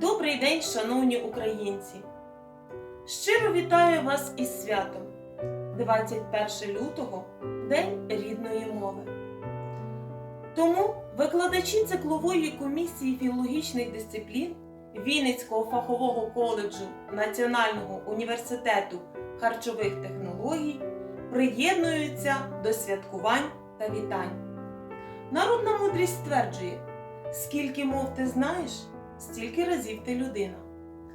Добрий день, шановні українці! Щиро вітаю вас із святом 21 лютого День рідної мови. Тому викладачі циклової комісії філологічних дисциплін Вінницького фахового коледжу Національного університету харчових технологій приєднуються до святкувань та вітань. Народна мудрість стверджує, скільки мов ти знаєш, стільки разів ти людина.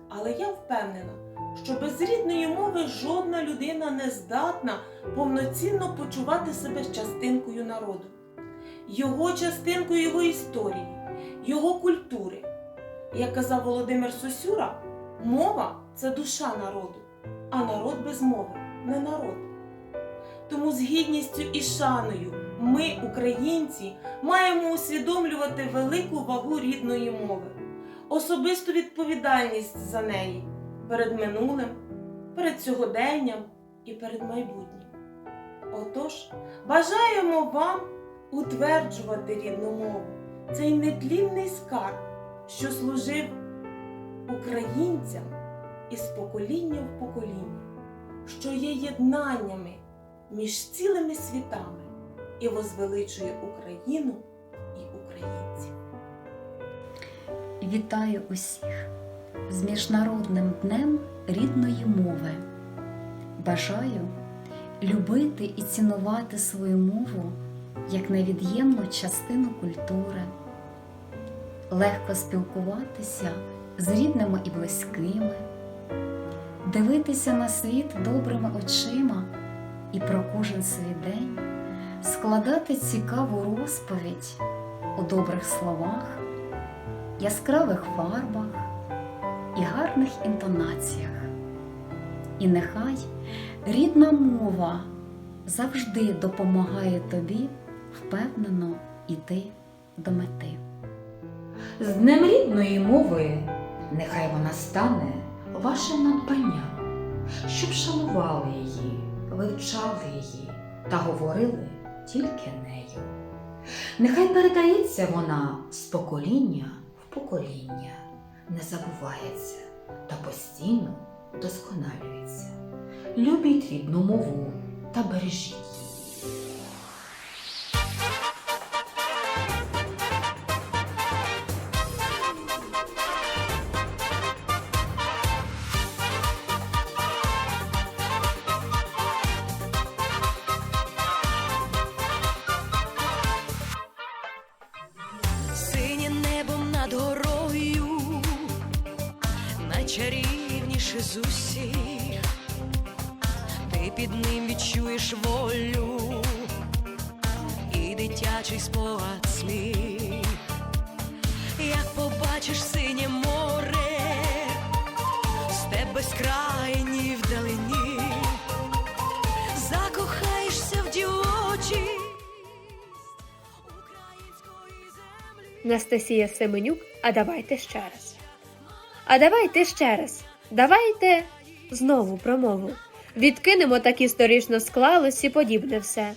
Але я впевнена, що без рідної мови жодна людина не здатна повноцінно почувати себе частинкою народу, його частинкою його історії, його культури. Як казав Володимир Сосюра, мова це душа народу, а народ без мови не народ. Тому з гідністю і шаною ми, українці, маємо усвідомлювати велику вагу рідної мови, особисту відповідальність за неї перед минулим, перед сьогоденням і перед майбутнім. Отож, бажаємо вам утверджувати рідну мову, цей нетлінний скарб, що служив українцям із покоління в покоління, що є єднаннями між цілими світами і возвеличує Україну Вітаю усіх з Міжнародним днем рідної мови. Бажаю любити і цінувати свою мову як невід'ємну частину культури, легко спілкуватися з рідними і близькими, дивитися на світ добрими очима і про кожен свій день. Складати цікаву розповідь у добрих словах яскравих фарбах і гарних інтонаціях. І нехай рідна мова завжди допомагає тобі впевнено йти до мети. З Днем рідної мови нехай вона стане вашим надбанням, щоб шанували її, вивчали її та говорили тільки нею. Нехай передається вона з покоління покоління, не забувається та постійно досконалюється. Любіть рідну мову та бережіть з усіх, ти під ним відчуєш волю і дитячий спогад сміх, як побачиш синє море, степ безкрайній вдалині, закохаєшся в дівочі. Української землі. Анастасія Семенюк, а давайте ще раз. А давайте ще раз. Давайте знову промову. Відкинемо так історично склалось і подібне все.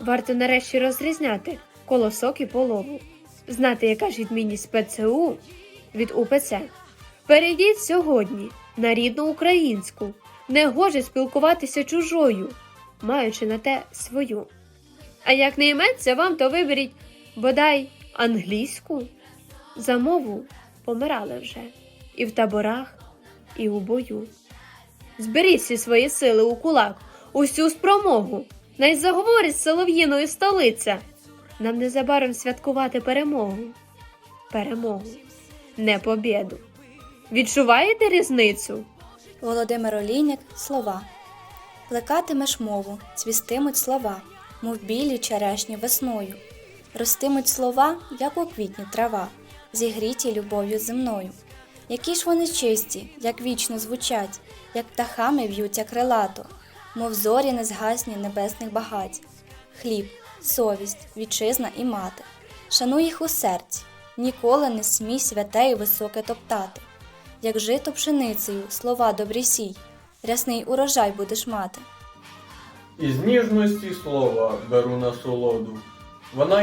Варто нарешті розрізняти колосок і полову. Знати, яка ж відмінність ПЦУ від УПЦ. Перейдіть сьогодні на рідну українську. Не гоже спілкуватися чужою, маючи на те свою. А як не йметься вам, то виберіть бодай англійську. За мову помирали вже і в таборах, і у бою. Зберіть всі свої сили у кулак, усю спромогу, най заговорить солов'їною столиця. Нам незабаром святкувати перемогу. Перемогу, не побєду. Відчуваєте різницю? Володимир Олійник слова. Плекатимеш мову, цвістимуть слова, мов білі черешні весною. Ростимуть слова, як у квітні трава, зігріті любов'ю земною. Які ж вони чисті, як вічно звучать, як птахами в'ються крилато, мов зорі незгасні небесних багать. Хліб, совість, вітчизна і мати. Шануй їх у серці, ніколи не смій святе і високе топтати. Як жито пшеницею, слова добрі сій, рясний урожай будеш мати. Із ніжності слова беру насолоду. Вона